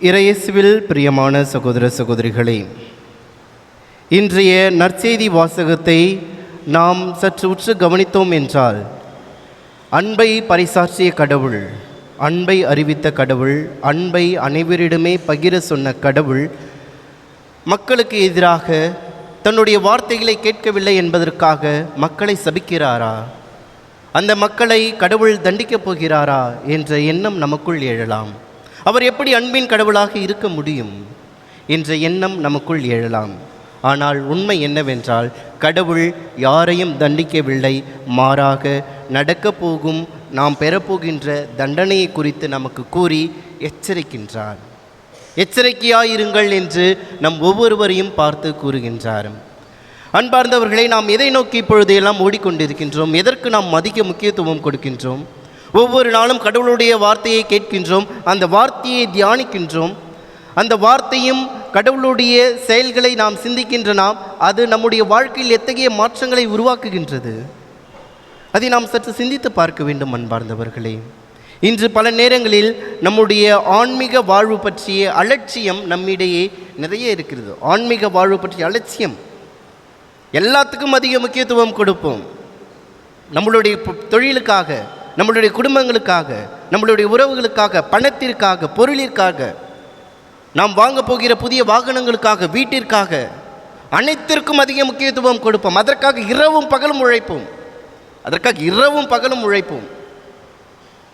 இறையேசுவில் பிரியமான சகோதர சகோதரிகளே இன்றைய நற்செய்தி வாசகத்தை நாம் சற்று உற்று கவனித்தோம் என்றால் அன்பை பறைசாற்றிய கடவுள் அன்பை அறிவித்த கடவுள் அன்பை அனைவரிடமே பகிர சொன்ன கடவுள் மக்களுக்கு எதிராக தன்னுடைய வார்த்தைகளை கேட்கவில்லை என்பதற்காக மக்களை சபிக்கிறாரா? அந்த மக்களை கடவுள் தண்டிக்கப் போகிறாரா? என்ற எண்ணம் நமக்குள் எழலாம். அவர் எப்படி அன்பின் கடவுளாக இருக்க முடியும்? என்ற எண்ணம் நமக்குள் எழலாம். ஆனால் உண்மை என்னவென்றால் கடவுள் யாரையும் தண்டிக்கவில்லை. மாறாக நடக்கப் போகும் நாம் பெறப்போகின்ற தண்டனையை குறித்து நமக்கு கூறி எச்சரிக்கின்றார். எச்சரிக்கையாயிருங்கள் என்று நம் ஒவ்வொருவரையும் பார்த்து கூறுகின்றார். அன்பார்ந்தவர்களை நாம் எதை நோக்கி இப்பொழுது எல்லாம் ஓடிக்கொண்டிருக்கின்றோம்? எதற்கு நாம் அதிக முக்கியத்துவம் கொடுக்கின்றோம்? ஒவ்வொரு நாளும் கடவுளுடைய வார்த்தையை கேட்கின்றோம் அந்த வார்த்தையை தியானிக்கின்றோம். அந்த வார்த்தையும் கடவுளுடைய செயல்களை நாம் சிந்திக்கின்ற நாம் அது நம்முடைய வாழ்க்கையில் எத்தகைய மாற்றங்களை உருவாக்குகின்றது? அதை நாம் சற்று சிந்தித்து பார்க்க வேண்டும் அன்பார்ந்தவர்களே. இன்று பல நேரங்களில் நம்முடைய ஆன்மீக வாழ்வு பற்றிய அலட்சியம் நம்மிடையே நிறைய இருக்கிறது. ஆன்மீக வாழ்வு பற்றிய அலட்சியம். எல்லாத்துக்கும் அதிக முக்கியத்துவம் கொடுப்போம். நம்மளுடைய தொழிலுக்காக நம்மளுடைய குடும்பங்களுக்காக நம்மளுடைய உறவுகளுக்காக பணத்திற்காக பொருளிற்காக நாம் வாங்க போகிற புதிய வாகனங்களுக்காக வீட்டிற்காக அனைத்திற்கும் அதிக முக்கியத்துவம் கொடுப்போம். அதற்காக இரவும் பகலும் உழைப்போம். அதற்காக இரவும் பகலும் உழைப்போம்.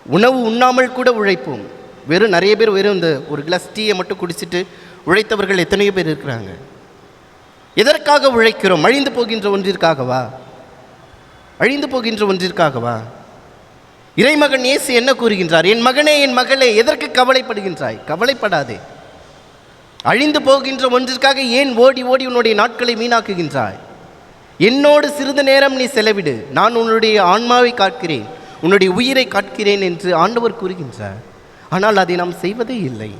உணவு உண்ணாமல் கூட உழைப்போம். வெறும் நிறைய பேர் வெறும் இந்த ஒரு கிளாஸ் டீயை மட்டும் குடிச்சிட்டு உழைத்தவர்கள் எத்தனையோ பேர் இருக்கிறாங்க. எதற்காக உழைக்கிறோம்? அழிந்து போகின்ற ஒன்றிற்காகவா? அழிந்து போகின்ற ஒன்றிற்காகவா? இறைமகன் இயேசு என்ன கூறுகின்றார்? என் மகனே என் மகளே எதற்கு கவலைப்படுகின்றாய்? கவலைப்படாதே. அழிந்து போகின்ற ஒன்றிற்காக ஏன் ஓடி ஓடி உன்னுடைய நாட்களை வீணாக்குகின்றாய்? என்னோடு சிறிது நேரம் நீ செலவிடு. நான் உன்னுடைய ஆன்மாவை காக்கிறேன். உன்னுடைய உயிரை காக்கிறேன் என்று ஆண்டவர் கூறுகின்றார். ஆனால் அதை நாம் செய்வதே இல்லை.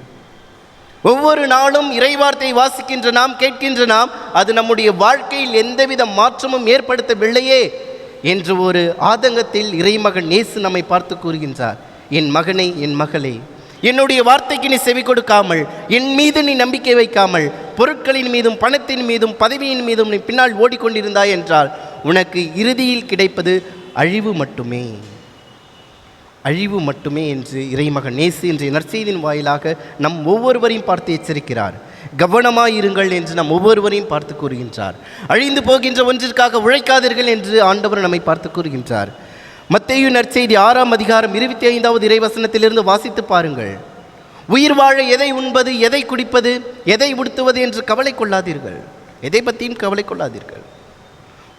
ஒவ்வொரு நாளும் இறைவார்த்தை வாசிக்கின்ற நாம் கேட்கின்ற நாம் அது நம்முடைய வாழ்க்கையில் எந்தவித மாற்றமும் ஏற்படுத்தவில்லையே. என்று ஒரு ஆதங்கத்தில் இறைமகன் நேசு நம்மை பார்த்து கூறுகின்றார் என் மகனை என் மகளே என்னுடைய வார்த்தைக்கு நீ செவி கொடுக்காமல் என் மீது நீ நம்பிக்கை வைக்காமல் பொருட்களின் மீதும் பணத்தின் மீதும் பதவியின் மீதும் நீ பின்னால் ஓடிக்கொண்டிருந்தாய் என்றால் உனக்கு இறுதியில் கிடைப்பது அழிவு மட்டுமே. அழிவு மட்டுமே என்று இறைமகன் நேசு என்ற நற்செய்தியின் வாயிலாக நம் ஒவ்வொருவரையும் பார்த்து எச்சரிக்கிறார். கவனமாயிருங்கள் என்று நம் ஒவ்வொருவரையும் பார்த்து கூறுகின்றார். அழிந்து போகின்ற ஒன்றிற்காக உழைக்காதீர்கள் என்று ஆண்டவர் நம்மை பார்த்து கூறுகின்றார். மத்தேயு நற்செய்தி ஆறாம் அதிகாரம் இருபத்தி ஐந்தாவது இறைவசனத்திலிருந்து வாசித்து பாருங்கள். உயிர் வாழ எதை உண்பது எதை குடிப்பது எதை உடுத்துவது என்று கவலை கொள்ளாதீர்கள். எதை பற்றியும் கவலை கொள்ளாதீர்கள்.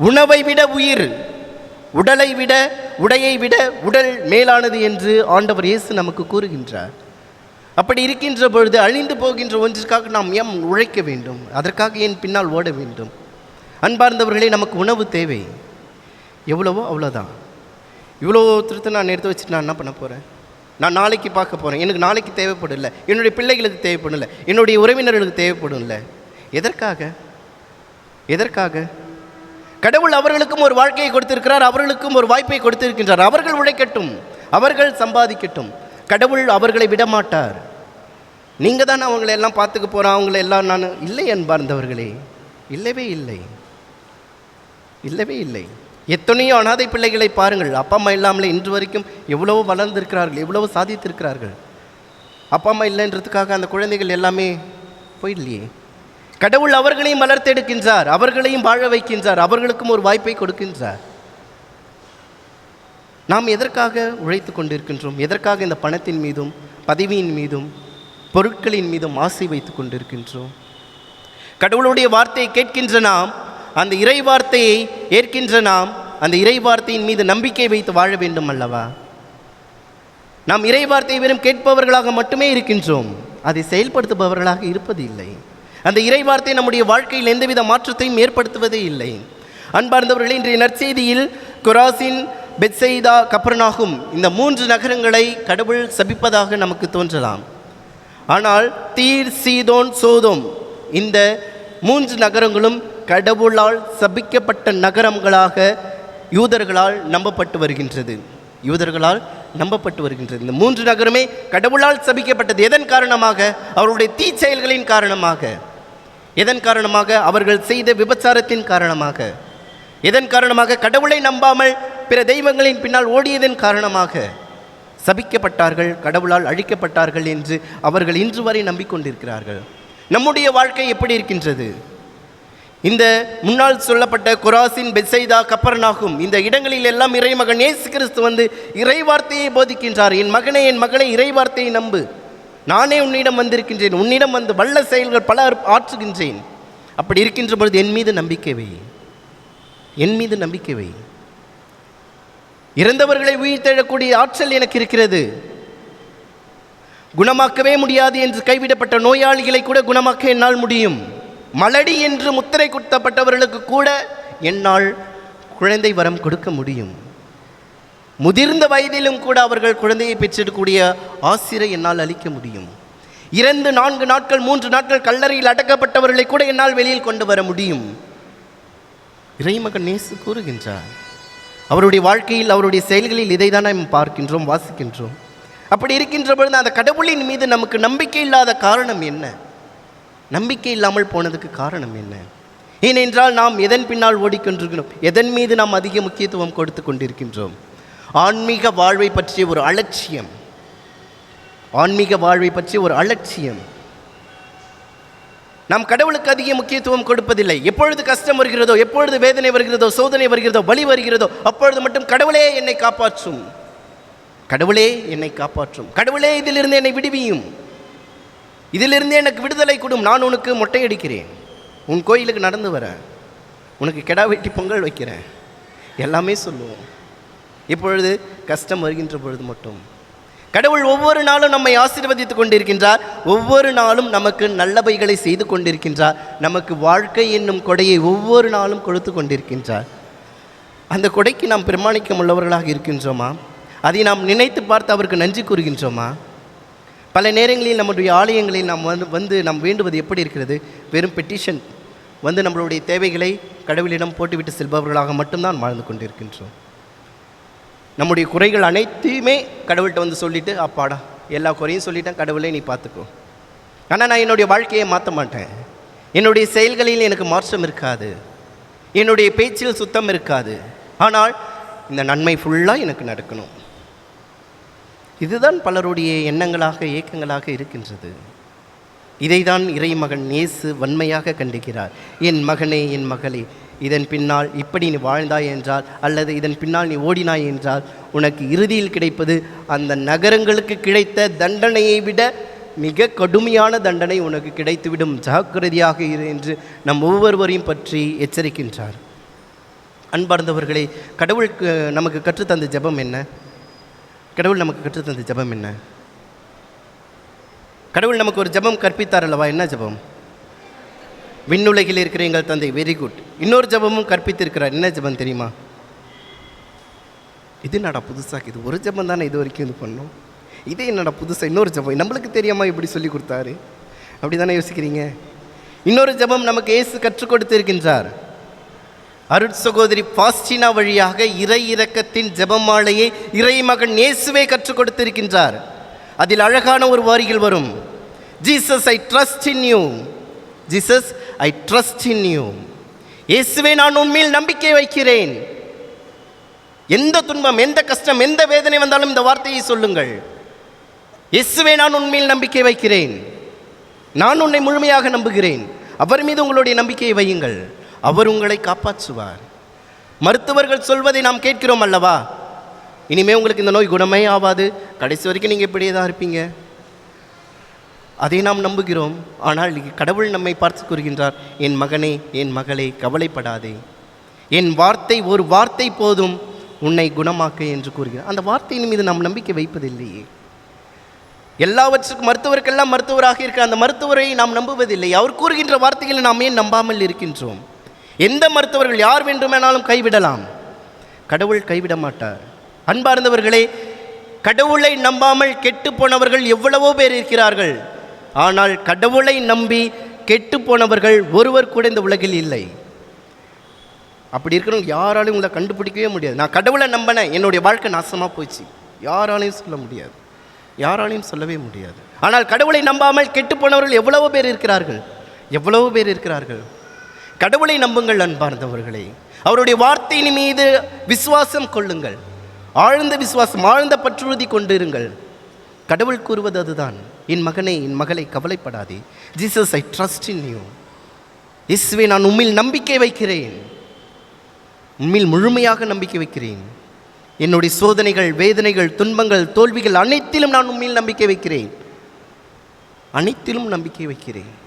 உணவை விட உயிர் உடலை விட உடையை விட உடல் மேலானது என்று ஆண்டவர் இயேசு நமக்கு கூறுகின்றார். அப்படி இருக்கின்ற பொழுது அழிந்து போகின்ற ஒன்றிற்காக நாம் ஏன் உழைக்க வேண்டும். அதற்காக என் பின்னால் ஓட வேண்டும். அன்பார்ந்தவர்களே நமக்கு உணவு தேவை. எவ்வளவோ அவ்வளோதான் இவ்வளோ திருத்த நான் எடுத்து வச்சுட்டு நான் என்ன பண்ண போகிறேன் நான் நாளைக்கு பார்க்க போகிறேன் எனக்கு நாளைக்கு தேவைப்படல. என்னுடைய பிள்ளைகளுக்கு தேவைப்படல. என்னுடைய உறவினர்களுக்கு தேவைப்படும்ல எதற்காக? எதற்காக? கடவுள் அவர்களுக்கும் ஒரு வாழ்க்கையை கொடுத்திருக்கிறார். அவர்களுக்கும் ஒரு வாய்ப்பை கொடுத்திருக்கின்றார். அவர்கள் உழைக்கட்டும். அவர்கள் சம்பாதிக்கட்டும். கடவுள் அவர்களை விடமாட்டார். நீங்கள் தான் அவங்களை எல்லாம் பார்த்துக்க போகிறான் அவங்கள எல்லாம் நான் இல்லை என்பார்ந்தவர்களே இல்லவே இல்லை. இல்லவே இல்லை. எத்தனையோ அனாதை பிள்ளைகளை பாருங்கள். அப்பா அம்மா இல்லாமலே இன்று வரைக்கும் எவ்வளவோ வளர்ந்திருக்கிறார்கள் எவ்வளவோ சாதித்திருக்கிறார்கள். அப்பா அம்மா இல்லைன்றதுக்காக அந்த குழந்தைகள் எல்லாமே போயிடலையே. கடவுள் அவர்களையும் வளர்த்தெடுக்கின்றார் அவர்களையும் வாழ வைக்கின்றார் அவர்களுக்கும் ஒரு வாய்ப்பை கொடுக்கின்றார். நாம் எதற்காக உழைத்து கொண்டிருக்கின்றோம்? எதற்காக இந்த பணத்தின் மீதும் பதவியின் மீதும் பொருட்களின் மீதும் ஆசை வைத்து கொண்டிருக்கின்றோம்? கடவுளுடைய வார்த்தையை கேட்கின்ற நாம் அந்த இறை வார்த்தையை ஏற்கின்ற நாம் அந்த இறை வார்த்தையின் மீது நம்பிக்கை வைத்து வாழ வேண்டும் அல்லவா? நாம் இறை வார்த்தையை வெறும் கேட்பவர்களாக மட்டுமே இருக்கின்றோம். அதை செயல்படுத்துபவர்களாக இருப்பது இல்லை அந்த இறை வார்த்தை நம்முடைய வாழ்க்கையில் எந்தவித மாற்றத்தையும் ஏற்படுத்துவதே இல்லை. அன்பார்ந்தவர்களே இன்றைய நற்செய்தியில் குராசின் பெட்செய்தா கப்பர்நாகும் இந்த மூன்று நகரங்களை கடவுள் சபிப்பதாக நமக்கு தோன்றலாம். ஆனால் தீர் சீதோன் சோதோம் இந்த மூன்று நகரங்களும் கடவுளால் சபிக்கப்பட்ட நகரங்களாக யூதர்களால் நம்பப்பட்டு வருகின்றது. யூதர்களால் நம்பப்பட்டு வருகின்றது. இந்த மூன்று நகரமே கடவுளால் சபிக்கப்பட்டது. எதன் காரணமாக? அவருடைய தீச்செயல்களின் காரணமாக. எதன் காரணமாக? அவர்கள் செய்த விபச்சாரத்தின் காரணமாக. எதன் காரணமாக? கடவுளை நம்பாமல் பிற தெய்வங்களின் பின்னால் ஓடியதன் காரணமாக சபிக்கப்பட்டார்கள் கடவுளால் அழிக்கப்பட்டார்கள் என்று அவர்கள் இன்று வரை நம்பிக்கொண்டிருக்கிறார்கள். நம்முடைய வாழ்க்கை எப்படி இருக்கின்றது? இந்த முன்னால் சொல்லப்பட்ட குராசின் பெசைதா கப்பர்னாகும் இந்த இடங்களில் எல்லாம் இறைமகன் இயேசு கிறிஸ்து வந்து இறைவார்த்தையை போதிக்கின்றார். என் மகனை என் மகளை இறைவார்த்தையை நம்பு. நானே உன்னிடம் வந்திருக்கின்றேன். உன்னிடம் வந்து வல்ல செயல்கள் பல ஆற்றுகின்றேன். அப்படி இருக்கின்ற பொழுது என் மீது நம்பிக்கை வை. என் மீது நம்பிக்கை வை. இறந்தவர்களை உயிர்த்தெழக்கூடிய ஆற்றல் எனக்கு இருக்கிறது. குணமாக்கவே முடியாது என்று கைவிடப்பட்ட நோயாளிகளை கூட குணமாக்க என்னால் முடியும். மலடி என்று முத்திரை குத்தப்பட்டவர்களுக்கு கூட என்னால் குழந்தை வரம் கொடுக்க முடியும். முதிர்ந்த வயதிலும் கூட அவர்கள் குழந்தையை பெற்றெடுக்கக்கூடிய ஆசிரை என்னால் அளிக்க முடியும். இரண்டு நான்கு நாட்கள் மூன்று நாட்கள் கல்லறையில் அடக்கப்பட்டவர்களை கூட என்னால் வெளியில் கொண்டு வர முடியும். இறைமகன் நேசு கூறுகின்றார் அவருடைய வாழ்க்கையில் அவருடைய செயல்களில் இதை தான் நாம் பார்க்கின்றோம் வாசிக்கின்றோம். அப்படி இருக்கின்ற பொழுது அந்த கடவுளின் மீது நமக்கு நம்பிக்கை இல்லாத காரணம் என்ன? நம்பிக்கை இல்லாமல் போனதுக்கு காரணம் என்ன? ஏனென்றால் நாம் எதன் பின்னால் ஓடிக்கொண்டிருக்கிறோம்? எதன் மீது நாம் அதிக முக்கியத்துவம் கொடுத்து கொண்டிருக்கின்றோம்? ஆன்மீக வாழ்வை பற்றிய ஒரு அலட்சியம். ஆன்மீக வாழ்வை பற்றிய ஒரு அலட்சியம். நாம் கடவுளுக்கு அதிக முக்கியத்துவம் கொடுப்பதில்லை. எப்பொழுது கஷ்டம் வருகிறதோ எப்பொழுது வேதனை வருகிறதோ சோதனை வருகிறதோ வலி வருகிறதோ அப்பொழுது மட்டும் கடவுளே என்னை காப்பாற்றும். கடவுளே என்னை காப்பாற்றும். கடவுளே இதிலிருந்து என்னை விடுவியும். இதிலிருந்து எனக்கு விடுதலை கொடும். நான் உனக்கு மொட்டையடிக்கிறேன். உன் கோயிலுக்கு நடந்து வரேன் உனக்கு கெடா வெட்டி பொங்கல் வைக்கிறேன். எல்லாமே சொல்லுவோம். இப்பொழுது கஷ்டம் வருகின்ற பொழுது மட்டும் கடவுள் ஒவ்வொரு நாளும் நம்மை ஆசீர்வதித்துக் கொண்டிருக்கின்றார். ஒவ்வொரு நாளும் நமக்கு நல்லவைகளை செய்து கொண்டிருக்கின்றார். நமக்கு வாழ்க்கை என்னும் கொடையை ஒவ்வொரு நாளும் கொடுத்து கொண்டிருக்கின்றார். அந்த கொடைக்கு நாம் பிரமாணிக்கம் உள்ளவர்களாக இருக்கின்றோமா? அதை நாம் நினைத்து பார்த்து அவருக்கு நன்றி கூறுகின்றோமா? பல நேரங்களில் நம்முடைய ஆலயங்களில் நாம் வந்து வந்து நாம் வேண்டுவது எப்படி இருக்கிறது? வெறும் பெட்டிஷன் வந்து நம்மளுடைய தேவைகளை கடவுளிடம் போட்டுவிட்டு செல்பவர்களாக மட்டும்தான் வாழ்ந்து கொண்டிருக்கின்றோம். நம்முடைய குறைகள் அனைத்தையுமே கடவுள்கிட்ட வந்து சொல்லிவிட்டு அப்பாடா எல்லா குறையும் சொல்லிட்டேன் கடவுளே நீ பார்த்துக்கோ. ஆனால் நான் என்னுடைய வாழ்க்கையை மாற்ற மாட்டேன். என்னுடைய செயல்களில் எனக்கு மாற்றம் இருக்காது. என்னுடைய பேச்சில் சுத்தம் இருக்காது. ஆனால் இந்த நன்மை ஃபுல்லாக எனக்கு நடக்கணும். இதுதான் பலருடைய எண்ணங்களாக ஏக்கங்களாக இருக்கின்றது. இதைதான் இறைமகன் இயேசு வன்மையாக கண்டிக்கிறார். என் மகனே என் மகளே இதன் பின்னால் இப்படி நீ வாழ்ந்தாய் என்றால் அல்லது இதன் பின்னால் நீ ஓடினாய் என்றால் உனக்கு இறுதியில் கிடைப்பது அந்த நகரங்களுக்கு கிடைத்த தண்டனையை விட மிக கடுமையான தண்டனை உனக்கு கிடைத்துவிடும். ஜாக்கிரதையாக இரு என்று நம் ஒவ்வொருவரையும் பற்றி எச்சரிக்கின்றார். அன்பார்ந்தவர்களே கடவுளுக்கு நமக்கு கற்றுத்தந்த ஜெபம் என்ன? கடவுள் நமக்கு கற்றுத்தந்த ஜெபம் என்ன? கடவுள் நமக்கு ஒரு ஜெபம் கற்பித்தார் அல்லவா? என்ன ஜெபம்? விண்ணுலகில் இருக்கிற எங்கள் தந்தை வெரி குட் இன்னொரு ஜெபமும் கற்பித்திருக்கிறார். என்ன ஜெபம் தெரியுமா? இது என்னடா புதுசாக இது ஒரு ஜெபம் தானே இது வரைக்கும் இது பண்ணோம். இது என்னடா புதுசாக இன்னொரு ஜெபம். நம்மளுக்கு தெரியாமல் இப்படி சொல்லி கொடுத்தாரு. அப்படி தானே யோசிக்கிறீங்க? இன்னொரு ஜெபம் நமக்கு ஏசு கற்றுக் கொடுத்திருக்கின்றார். அருட் சகோதரி பாஸ்டினா வழியாக இறை இறக்கத்தின் ஜபமாலையை இறை இறைமகன் இயேசுவே கற்றுக் கொடுத்திருக்கின்றார். அதில் அழகான ஒரு வாரிகள் வரும். Jesus I trust in you Jesus I trust in you இயேசுவே நான் உண்மையில் நம்பிக்கை வைக்கிறேன். எந்த துன்பம் எந்த கஷ்டம் எந்த வேதனை வந்தாலும் இந்த வார்த்தையை சொல்லுங்கள். இயேசுவே நான் உண்மையில் நம்பிக்கை வைக்கிறேன். நான் உன்னை முழுமையாக நம்புகிறேன். அவர் மீது உங்களுடைய நம்பிக்கையை வையுங்கள். அவர் உங்களை காப்பாற்றுவார். மருத்துவர்கள் சொல்வதை நாம் கேட்கிறோம் அல்லவா? இனிமே உங்களுக்கு இந்த நோய் குணமே ஆகாது கடைசி வரைக்கும் நீங்கள் இப்படியே தான் இருப்பீங்க. அதை நாம் நம்புகிறோம். ஆனால் கடவுள் நம்மை பார்த்து கூறுகின்றார் என் மகனே என் மகளே கவலைப்படாதே. என் வார்த்தை ஒரு வார்த்தை போதும் உன்னை குணமாக்க என்று கூறுகிறார். அந்த வார்த்தையின் மீது நாம் நம்பிக்கை வைப்பதில்லையே. எல்லாவற்றுக்கும் மருத்துவருக்கெல்லாம் மருத்துவராக இருக்கிற அந்த மருத்துவரை நாம் நம்புவதில்லை. அவர் கூறுகின்ற வார்த்தைகளை நாம் ஏன் நம்பாமல் இருக்கின்றோம்? எந்த மருத்துவர்கள் யார் வேண்டுமானாலும் கைவிடலாம். கடவுள் கைவிட மாட்டார். அன்பார்ந்தவர்களே கடவுளை நம்பாமல் கெட்டு போனவர்கள் எவ்வளவோ பேர் இருக்கிறார்கள். ஆனால் கடவுளை நம்பி கெட்டு போனவர்கள் ஒருவர் கூட இந்த உலகில் இல்லை. அப்படி இருக்கிறவங்க யாராலையும் உங்களை கண்டுபிடிக்கவே முடியாது. நான் கடவுளை நம்பினேன் என்னுடைய வாழ்க்கை நாசமாக போச்சு. யாராலையும் சொல்ல முடியாது. யாராலையும் சொல்லவே முடியாது. ஆனால் கடவுளை நம்பாமல் கெட்டு போனவர்கள் எவ்வளவோ பேர் இருக்கிறார்கள். எவ்வளவோ பேர் இருக்கிறார்கள். கடவுளை நம்புங்கள் அன்பார்ந்தவர்களே. அவருடைய வார்த்தையின் மீது விசுவாசம் கொள்ளுங்கள். ஆழ்ந்த விசுவாசம் ஆழ்ந்த பற்றுறுதி கொண்டிருங்கள். கடவுள் கூறுவது அதுதான். என் மகனை என் மகளை கவலைப்படாதே. Jesus I trust in you இஸ்வே நான் உம்மில் நம்பிக்கை வைக்கிறேன். உம்மில் முழுமையாக நம்பிக்கை வைக்கிறேன். என்னுடைய சோதனைகள் வேதனைகள் துன்பங்கள் தோல்விகள் அனைத்திலும் நான் உண்மையில் நம்பிக்கை வைக்கிறேன். அனைத்திலும் நம்பிக்கை வைக்கிறேன்.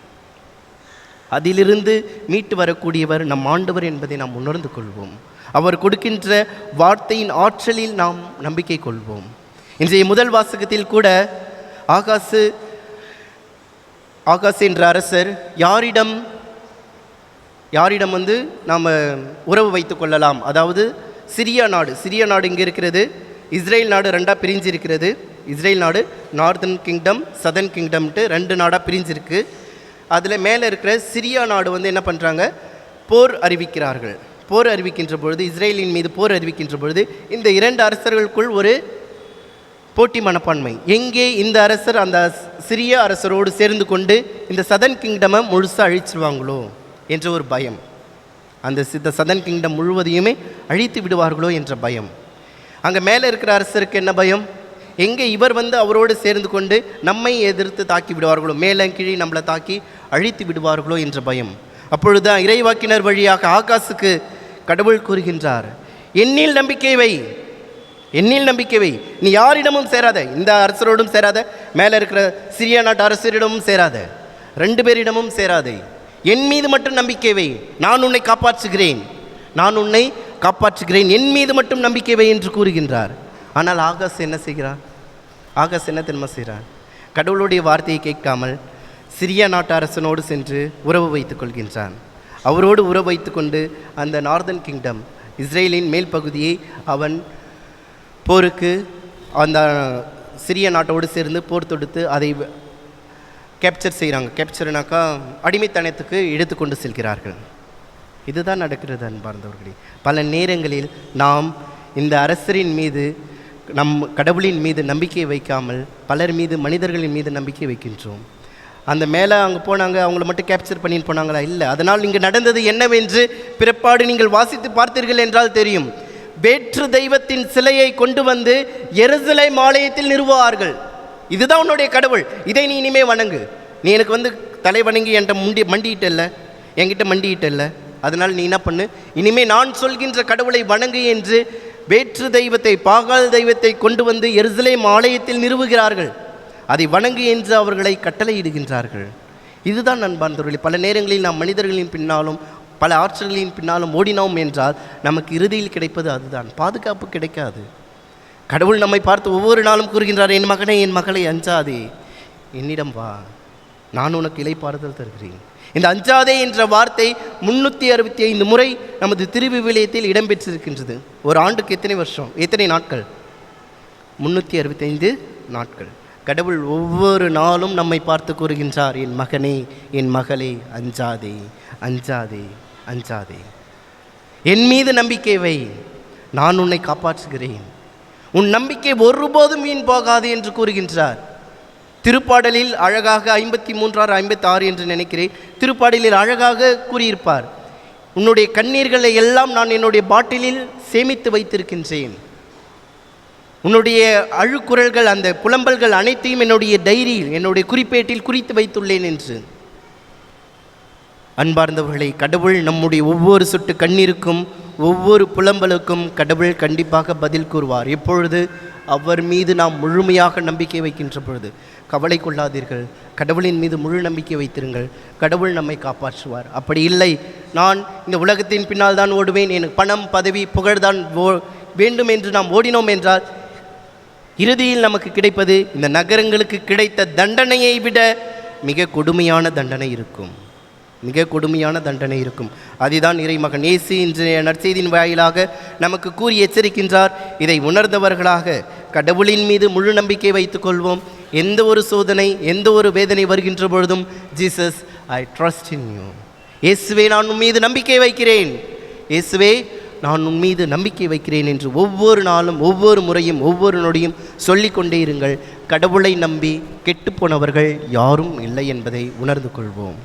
அதிலிருந்து மீட்டு வரக்கூடியவர் நம் ஆண்டவர் என்பதை நாம் உணர்ந்து கொள்வோம். அவர் கொடுக்கின்ற வார்த்தையின் ஆற்றலில் நாம் நம்பிக்கை கொள்வோம். இன்றைய முதல் வாசகத்தில் கூட ஆகாசு ஆகாசு என்ற அரசர் யாரிடம் யாரிடம் வந்து நாம் உறவு வைத்து கொள்ளலாம்? அதாவது சிரியா நாடு சிரியா நாடு இங்கே இருக்கிறது இஸ்ரேல் நாடு ரெண்டாக பிரிஞ்சு இருக்கிறது இஸ்ரேல் நாடு நார்தன் கிங்டம் சதர்ன் கிங்டம்ட்டு ரெண்டு நாடாக பிரிஞ்சிருக்கு. அதில் மேலே இருக்கிற சிரியா நாடு வந்து என்ன பண்ணுறாங்க போர் அறிவிக்கிறார்கள். போர் அறிவிக்கின்ற பொழுது இஸ்ரேலின் மீது போர் அறிவிக்கின்ற பொழுது இந்த இரண்டு அரசர்களுக்குள் ஒரு போட்டி மனப்பான்மை. எங்கே இந்த அரசர் அந்த சிறிய அரசரோடு சேர்ந்து கொண்டு இந்த சதன் கிங்டமை முழுசாக அழிச்சிருவாங்களோ என்ற ஒரு பயம். அந்த சித்த சதன் கிங்டம் முழுவதையுமே அழித்து விடுவார்களோ என்ற பயம். அங்கே மேலே இருக்கிற அரசருக்கு என்ன பயம்? எங்கே இவர் வந்து அவரோடு சேர்ந்து கொண்டு நம்மை எதிர்த்து தாக்கி விடுவார்களோ மேலே கீழே நம்மளை தாக்கி அழித்து விடுவார்களோ என்ற பயம். அப்பொழுதுதான் இறைவாக்கினர் வழியாக ஆகாசுக்கு கடவுள் கூறுகின்றார் என்னில் நம்பிக்கை வை. என்னில் நம்பிக்கை வை. நீ யாரிடமும் சேராத இந்த அரசரோடும் சேராத மேலே இருக்கிற சிறிய நாட்டு அரசரிடமும் சேராத. ரெண்டு பேரிடமும் சேராதே. என் மீது மட்டும் நம்பிக்கை வை. நான் உன்னை காப்பாற்றுகிறேன். நான் உன்னை காப்பாற்றுகிறேன். என் மீது மட்டும் நம்பிக்கை வை என்று கூறுகின்றார். ஆனால் ஆகாஸ் என்ன செய்கிறார் ஆகாஸ் என்ன தெரியுமா செய்கிறார் கடவுளுடைய வார்த்தையை கேட்காமல் சிறிய நாட்டு அரசனோடு சென்று உறவு வைத்துக் கொள்கின்றான். அவரோடு உறவு வைத்துக்கொண்டு அந்த நார்தன் கிங்டம் இஸ்ரேலின் மேல் பகுதியை அவன் போருக்கு அந்த சிறிய நாட்டோடு சேர்ந்து போர் தொடுத்து அதை கேப்சர் செய்கிறாங்க கேப்சர்னாக்கா அடிமைத்தனத்துக்கு எடுத்துக்கொண்டு செல்கிறார்கள். இதுதான் நடக்கிறது அன்பார்ந்தவர்களே பல நேரங்களில் நாம் இந்த அரசரின் மீது நம் கடவுளின் மீது நம்பிக்கை வைக்காமல் பலர் மீது மனிதர்களின் மீது நம்பிக்கை வைக்கின்றோம். அந்த மேலே அங்கே போனாங்க அவங்கள மட்டும் கேப்சர் பண்ணின்னு போனாங்களா? இல்லை. அதனால் இங்கே நடந்தது என்னவென்று பிறப்பாடு நீங்கள் வாசித்து பார்த்தீர்கள் என்றால் தெரியும். வேற்று தெய்வத்தின் சிலையை கொண்டு வந்து எருசலை மாலயத்தில் நிறுவுவார்கள் இதுதான் உன்னுடைய கடவுள். இதை நீ இனிமே வணங்கு. நீ எனக்கு வந்து தலை வணங்கி என்கிட்ட முண்டி மண்டியிட்டல்ல? என்கிட்ட மண்டியிட்டல்ல? அதனால் நீ என்ன பண்ணு? இனிமே நான் சொல்கின்ற கடவுளை வணங்கு என்று வேற்று தெய்வத்தை பாகால் தெய்வத்தை கொண்டு வந்து எருசலேம் ஆலயத்தில் நிறுவுகிறார்கள். அதை வணங்கு என்று அவர்களை கட்டளையிடுகின்றார்கள். இதுதான் நண்பார்ந்தவர்களே பல நேரங்களில் நாம் மனிதர்களின் பின்னாலும் பல ஆற்றல்களின் பின்னாலும் ஓடினோம் என்றால் நமக்கு இறுதியில் கிடைப்பது அதுதான். பாதுகாப்பு கிடைக்காது. கடவுள் நம்மை பார்த்து ஒவ்வொரு நாளும் கூறுகின்றார் என் மகனே என் மகளை அஞ்சாதே. என்னிடம் வா. நான் உனக்கு இலைப்பாறுதல் தருகிறேன். இந்த அஞ்சாதே என்ற வார்த்தை முன்னூற்றி அறுபத்தி ஐந்து முறை நமது திருவிவிலியத்தில் இடம்பெற்றிருக்கின்றது. ஒரு ஆண்டுக்கு எத்தனை வருஷம்? எத்தனை நாட்கள்? முன்னூற்றி அறுபத்தைந்து நாட்கள். கடவுள் ஒவ்வொரு நாளும் நம்மை பார்த்து கூறுகின்றார் என் மகனே என் மகளே அஞ்சாதே அஞ்சாதே. அஞ்சாதே. என் மீது நம்பிக்கை வை. நான் உன்னை காப்பாற்றுகிறேன். உன் நம்பிக்கை ஒருபோதும் வீண் போகாது என்று கூறுகின்றார். திருப்பாடலில் அழகாக ஐம்பத்தி மூன்றாறு ஐம்பத்தி ஆறு என்று நினைக்கிறேன். திருப்பாடலில் அழகாக கூறியிருப்பார். உன்னுடைய கண்ணீர்களை எல்லாம் நான் என்னுடைய பாட்டிலில் சேமித்து வைத்திருக்கின்றேன். உன்னுடைய அழுக்குரல்கள் அந்த புலம்பல்கள் அனைத்தையும் என்னுடைய டைரியில் என்னுடைய குறிப்பேட்டில் குறித்து வைத்துள்ளேன் என்று. அன்பார்ந்தவர்களை கடவுள் நம்முடைய ஒவ்வொரு சொட்டு கண்ணீருக்கும் ஒவ்வொரு புலம்பலுக்கும் கடவுள் கண்டிப்பாக பதில் கூறுவார். எப்பொழுது அவர் மீது நாம் முழுமையாக நம்பிக்கை வைக்கின்ற பொழுது கவலை கொள்ளாதீர்கள். கடவுளின் மீது முழு நம்பிக்கை வைத்திருங்கள். கடவுள் நம்மை காப்பாற்றுவார். அப்படி இல்லை நான் இந்த உலகத்தின் பின்னால் தான் ஓடுவேன் எனக்கு பணம் பதவி புகழ்தான் ஓ- வேண்டும் என்று நாம் ஓடினோம் என்றால் இறுதியில் நமக்கு கிடைப்பது இந்த நகரங்களுக்கு கிடைத்த தண்டனையை விட மிக கொடுமையான தண்டனை இருக்கும். மிக கொடுமையான தண்டனை இருக்கும். அதுதான் இறைமகன் இயேசு இன்றைய நற்செய்தியின் வாயிலாக நமக்கு கூறி எச்சரிக்கின்றார். இதை உணர்ந்தவர்களாக கடவுளின் மீது முழு நம்பிக்கை வைத்துக் கொள்வோம். எந்த ஒரு சோதனை எந்த ஒரு வேதனை வருகின்ற பொழுதும் Jesus I trust in you. இயேசுவே நான் உன் மீது நம்பிக்கை வைக்கிறேன். இயேசுவே நான் உன் மீது நம்பிக்கை வைக்கிறேன் என்று ஒவ்வொரு நாளும் ஒவ்வொரு முறையும் ஒவ்வொரு நொடியும் சொல்லிக்கொண்டே இருங்கள். கடவுளை நம்பி கெட்டுப்போனவர்கள் யாரும் இல்லை என்பதை உணர்ந்து கொள்வோம்.